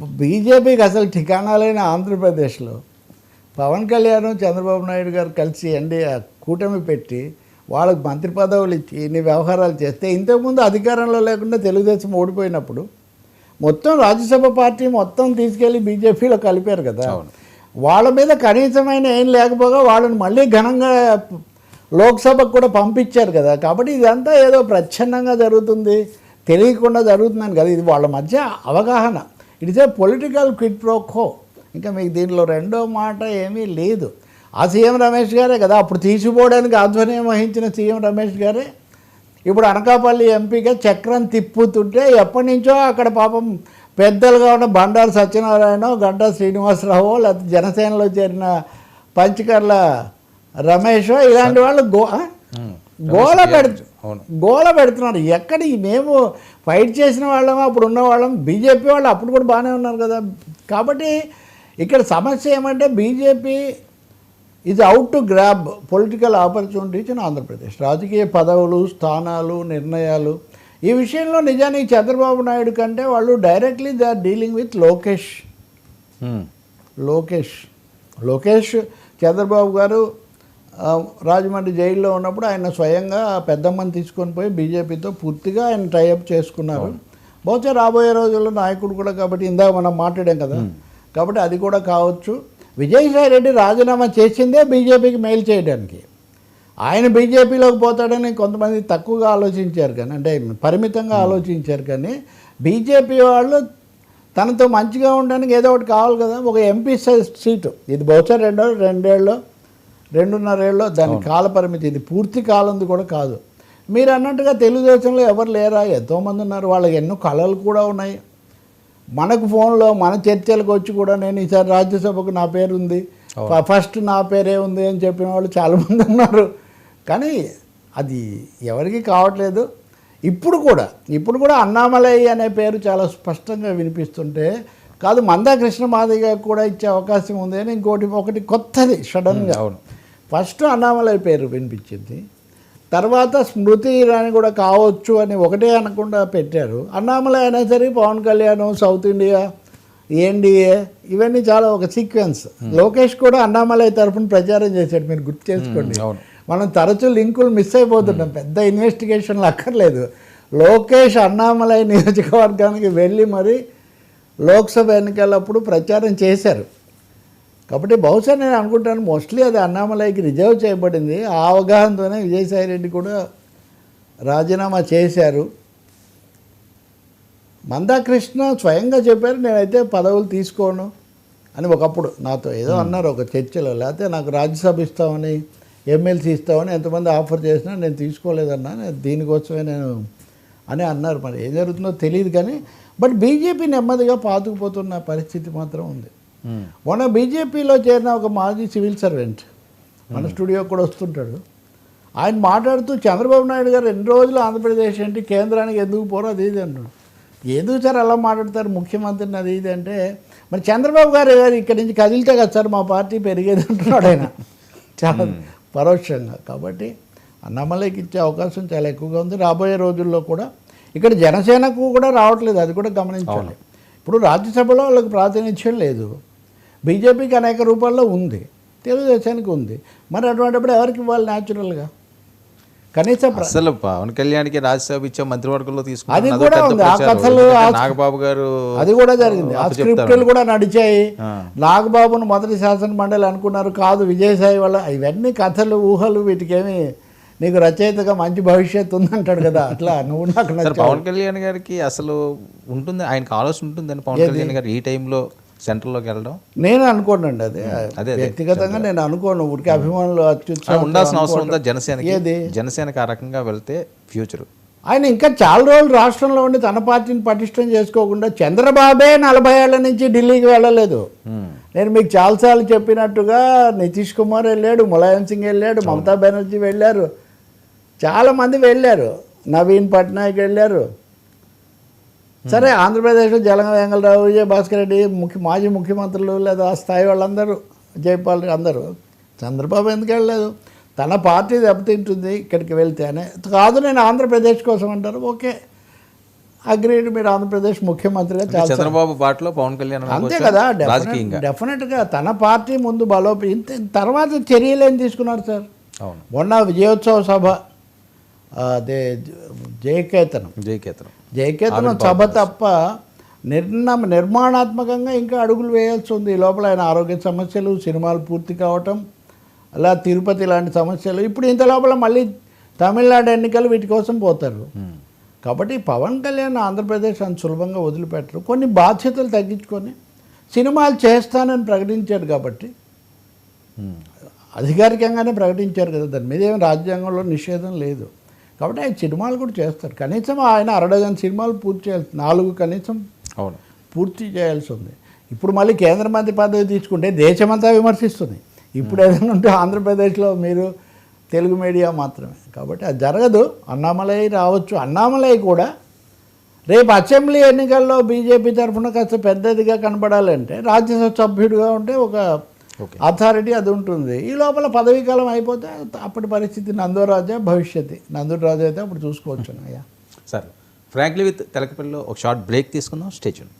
బీజేపీకి అసలు ఠికానాలైన ఆంధ్రప్రదేశ్లో పవన్ కళ్యాణ్ చంద్రబాబు నాయుడు గారు కలిసి ఎన్డీఏ కూటమి పెట్టి వాళ్ళకి మంత్రి పదవులు ఇచ్చి ఇన్ని వ్యవహారాలు చేస్తే ఇంతకుముందు అధికారంలో లేకుండా తెలుగుదేశం ఓడిపోయినప్పుడు మొత్తం రాజ్యసభ పార్టీ మొత్తం తీసుకెళ్ళి బీజేపీలో కలిపారు కదా. వాళ్ళ మీద కనీసమైన ఏం లేకపోగా వాళ్ళని మళ్ళీ ఘనంగా లోక్సభకు కూడా పంపించారు కదా. కాబట్టి ఇదంతా ఏదో ప్రచ్ఛన్నంగా జరుగుతుంది తెలియకుండా జరుగుతుందని కదా. ఇది వాళ్ళ మధ్య అవగాహన. It is a political quid pro quo ఇంకా మీకు దీనిలో రెండో మాట ఏమీ లేదు. ఆ సీఎం రమేష్ గారే కదా అప్పుడు తీసిపోవడానికి ఆధ్వర్యం వహించిన సీఎం రమేష్ గారే. ఇప్పుడు అనకాపల్లి ఎంపీగా చక్రం తిప్పుతుంటే ఎప్పటి నుంచో అక్కడ పాపం పెద్దలుగా ఉన్న బండారు సత్యనారాయణ గంటా శ్రీనివాసరావు లేకపోతే జనసేనలో చేరిన పంచకర్ల రమేష్ ఇలాంటి వాళ్ళు గో? గోల పెడుతు అవును. గోల పెడుతున్నారు. ఎక్కడ మేము ఫైట్ చేసిన వాళ్ళం అప్పుడు ఉన్న వాళ్ళం బీజేపీ వాళ్ళు అప్పుడు కూడా బాగానే ఉన్నారు కదా. కాబట్టి ఇక్కడ సమస్య ఏమంటే బీజేపీ ఇది out to grab political opportunities in Andhra Pradesh రాజకీయ పదవులు స్థానాలు నిర్ణయాలు. ఈ విషయంలో నిజానికి చంద్రబాబు నాయుడు కంటే వాళ్ళు directly they are dealing with Lokesh. Lokesh. Lokesh Chandrababu garu Rajahmundry జైల్లో ఉన్నప్పుడు ఆయన స్వయంగా పెద్దమ్మని తీసుకొని పోయి బీజేపీతో పూర్తిగా ఆయన టైఅప్ చేసుకున్నారు. బహుశా రాబోయే రోజుల్లో నాయకుడు కూడా కాబట్టి ఇందాక మనం మాట్లాడాం కదా. కాబట్టి అది కూడా కావచ్చు. విజయసాయి రెడ్డి రాజీనామా చేసిందే బీజేపీకి మెయిల్ చేయడానికి. ఆయన బీజేపీలోకి పోతాడని కొంతమంది తక్కువగా ఆలోచించారు కానీ అంటే పరిమితంగా ఆలోచించారు కానీ బీజేపీ వాళ్ళు తనతో మంచిగా ఉండడానికి ఏదో ఒకటి కావాలి కదా ఒక ఎంపీ సీటు. ఇది బహుశా రెండో రెండేళ్ళు రెండున్నరేళ్ళు దాని కాల పరిమితి ఇది. పూర్తి కాలంది కూడా కాదు. మీరు అన్నట్టుగా తెలుగుదేశంలో ఎవరు లేరా? ఎంతోమంది ఉన్నారు. వాళ్ళకి ఎన్నో కళలు కూడా ఉన్నాయి. మనకు ఫోన్లో మన చర్చలకు వచ్చి కూడా నేను ఈసారి రాజ్యసభకు నా పేరు ఉంది. ఫస్ట్ నా పేరే ఉంది అని చెప్పిన వాళ్ళు చాలామంది ఉన్నారు. కానీ అది ఎవరికి కావట్లేదు. ఇప్పుడు కూడా ఇప్పుడు కూడా అన్నామలై అనే పేరు చాలా స్పష్టంగా వినిపిస్తుంటే కాదు మందా కృష్ణ మాదిగా కూడా ఇచ్చే అవకాశం ఉంది అని ఇంకోటి ఒకటి కొత్తది సడన్గా. అవును. ఫస్ట్ అన్నామలై పేరు వినిపించింది. తర్వాత స్మృతి ఇరానీ కూడా కావచ్చు అని ఒకటే అనకుండా పెట్టారు. అన్నామలై అనేసరికి Pawan Kalyan south India NDA ఇవన్నీ చాలా ఒక సీక్వెన్స్. లోకేష్ కూడా అన్నామలై తరఫున ప్రచారం చేశాడు. మీరు గుర్తు చేసుకోండి. మనం తరచూ లింకులు మిస్ అయిపోతుంటాం. పెద్ద ఇన్వెస్టిగేషన్లు అక్కర్లేదు. లోకేష్ అన్నామలై నియోజకవర్గానికి వెళ్ళి మరి లోక్సభ ఎన్నికలప్పుడు ప్రచారం చేశారు. కాబట్టి బహుశా నేను అనుకుంటాను మోస్ట్లీ అది అన్నామలైకి రిజర్వ్ చేయబడింది. ఆ అవగాహనతోనే విజయసాయి రెడ్డి కూడా రాజీనామా చేశారు. మందాకృష్ణ స్వయంగా చెప్పారు నేనైతే పదవులు తీసుకోను అని ఒకప్పుడు నాతో ఏదో అన్నారు ఒక చర్చలో. లేకపోతే నాకు రాజ్యసభ ఇస్తామని ఎమ్మెల్సీ ఇస్తామని ఎంతమంది ఆఫర్ చేసినా నేను తీసుకోలేదన్నా నేను దీనికోసమే నేను అని అన్నారు. మరి ఏం జరుగుతుందో తెలియదు కానీ బట్ బీజేపీ నెమ్మదిగా పాతుకుపోతున్న పరిస్థితి మాత్రం ఉంది. మొన్న బీజేపీలో చేరిన ఒక మాజీ సివిల్ సర్వెంట్ మన స్టూడియో కూడా వస్తుంటాడు. ఆయన మాట్లాడుతూ చంద్రబాబు నాయుడు గారు ఎన్ని రోజులు ఆంధ్రప్రదేశ్ ఏంటి కేంద్రానికి ఎందుకు పోరు అది ఇది అంటాడు ఎందుకు సార్ అలా మాట్లాడతారు ముఖ్యమంత్రిని అది ఇది అంటే మరి చంద్రబాబు గారు గారు ఇక్కడి నుంచి కదిలితే కదా సార్ మా పార్టీ పెరిగేది అంటున్నాడు ఆయన. చాలా పరోక్షంగా. కాబట్టి అన్నమలైకి ఇచ్చే అవకాశం చాలా ఎక్కువగా ఉంది. రాబోయే రోజుల్లో కూడా ఇక్కడ జనసేనకు కూడా రావట్లేదు అది కూడా గమనించాలి. ఇప్పుడు రాజ్యసభలో వాళ్ళకి ప్రాతినిధ్యం లేదు. బీజేపీకి అనేక రూపాల్లో ఉంది. తెలుగుదేశానికి ఉంది. మరి అటువంటిప్పుడు ఎవరికి ఇవ్వాలి న్యాచురల్గా? కనీసం అసలు పవన్ కళ్యాణ్కి రాజ్యసభ ఇచ్చే మంత్రివర్గంలో అదో కూడా ఉంది. ఆ. కథలు, నాగబాబు గారు అది కూడా జరిగింది. ఆ. స్క్రిప్టులు కూడా నడిచాయి. నాగబాబును మొదటి శాసన మండలి అనుకున్నారు. కాదు విజయసాయి వల్ల ఇవన్నీ కథలు ఊహలు వీటికేమి నీకు రచయితగా మంచి భవిష్యత్తు ఉందంటాడు కదా. అట్లా నువ్వు నాకు పవన్ కళ్యాణ్ గారికి అసలు ఉంటుంది. ఆయనకు ఆలోచన ఉంటుందని పవన్ కళ్యాణ్ గారు ఈ టైంలో సెంటర్లోకి వెళ్ళడం? నేను అనుకోనండి అది. అదే. వ్యక్తిగతంగా నేను అనుకోను. ఊరికి అభిమానులు అత్యుత్సాహం ఉండాల్సిన అవసరం ఉందా జనసేనకి? ఏది? జనసేనకి ఆ రకంగా వెళ్తే ఫ్యూచర్. ఆయన ఇంకా చాలా రోజులు రాష్ట్రంలో ఉండి తన పార్టీని పటిష్టం చేసుకోకుండా చంద్రబాబే నలభై ఏళ్ళ నుంచి ఢిల్లీకి వెళ్ళలేదు. నేను మీకు చాలాసార్లు చెప్పినట్టుగా నితీష్ కుమార్ వెళ్ళాడు ములాయం సింగ్ వెళ్ళాడు మమతా బెనర్జీ వెళ్ళారు. చాలామంది వెళ్ళారు. నవీన్ పట్నాయక్ వెళ్ళారు. సరే ఆంధ్రప్రదేశ్లో జలగ వెంగళరావు విజయ భాస్కర్ రెడ్డి ముఖ్య మాజీ ముఖ్యమంత్రులు లేదా ఆ స్థాయి వాళ్ళందరూ జైపాల్ రెడ్డి అందరూ. చంద్రబాబు ఎందుకు వెళ్ళలేదు? తన పార్టీ దెబ్బతింటుంది ఇక్కడికి వెళ్తే అనే కాదు నేను ఆంధ్రప్రదేశ్ కోసం అంటారు. ఓకే. అగ్రీడ్ మీరు ఆంధ్రప్రదేశ్ ముఖ్యమంత్రిగా చంద్రబాబు బాటలో పవన్ కళ్యాణ్ అంతే? కదా డెఫినెట్గా తన పార్టీ ముందు బలోప ఇంత తర్వాత చర్యలు ఏం తీసుకున్నారు సార్? మొన్న విజయోత్సవ సభ అదే జయకేతనం. జయకేతనం. జయకేతనం సభ తప్ప నిర్ణ నిర్మాణాత్మకంగా ఇంకా అడుగులు వేయాల్సి ఉంది. ఈ లోపల ఆయన ఆరోగ్య సమస్యలు సినిమాలు పూర్తి కావటం అలా తిరుపతి లాంటి సమస్యలు. ఇప్పుడు ఇంత లోపల మళ్ళీ తమిళనాడు ఎన్నికలు వీటి కోసం పోతారు. కాబట్టి పవన్ కళ్యాణ్ ఆంధ్రప్రదేశ్ అంత సులభంగా వదిలిపెట్టరు. కొన్ని బాధ్యతలు తగ్గించుకొని సినిమాలు చేస్తానని ప్రకటించాడు కాబట్టి. అధికారికంగానే ప్రకటించారు కదా. దాని మీద ఏమి రాజ్యాంగంలో నిషేధం లేదు. కాబట్టి ఆయన సినిమాలు కూడా చేస్తారు. కనీసం ఆయన అరడజన్ సినిమాలు పూర్తి చేయాలి. నాలుగు కనీసం అవును. పూర్తి చేయాల్సి ఉంది. ఇప్పుడు మళ్ళీ కేంద్ర మంత్రి పదవి తీసుకుంటే దేశమంతా విమర్శిస్తుంది. ఇప్పుడు ఏదైనా ఉంటే ఆంధ్రప్రదేశ్లో మీరు తెలుగు మీడియా మాత్రమే. కాబట్టి అది జరగదు. అన్నామలై రావచ్చు. అన్నామలై కూడా రేపు అసెంబ్లీ ఎన్నికల్లో బీజేపీ తరఫున కాస్త పెద్దదిగా కనపడాలంటే రాజ్యసభ సభ్యుడిగా ఉంటే ఒక అథారిటీ అది ఉంటుంది. ఈ లోపల పదవీ కాలం అయిపోతే అప్పటి పరిస్థితి నందోరాజా భవిష్యత్తు. నందోరాజు అయితే అప్పుడు చూసుకోవచ్చు అయ్యా సరే. ఫ్రాంక్లీ విత్ తెలకపల్లిలో ఒక షార్ట్ బ్రేక్ తీసుకుందాం. స్టేచ్యూన్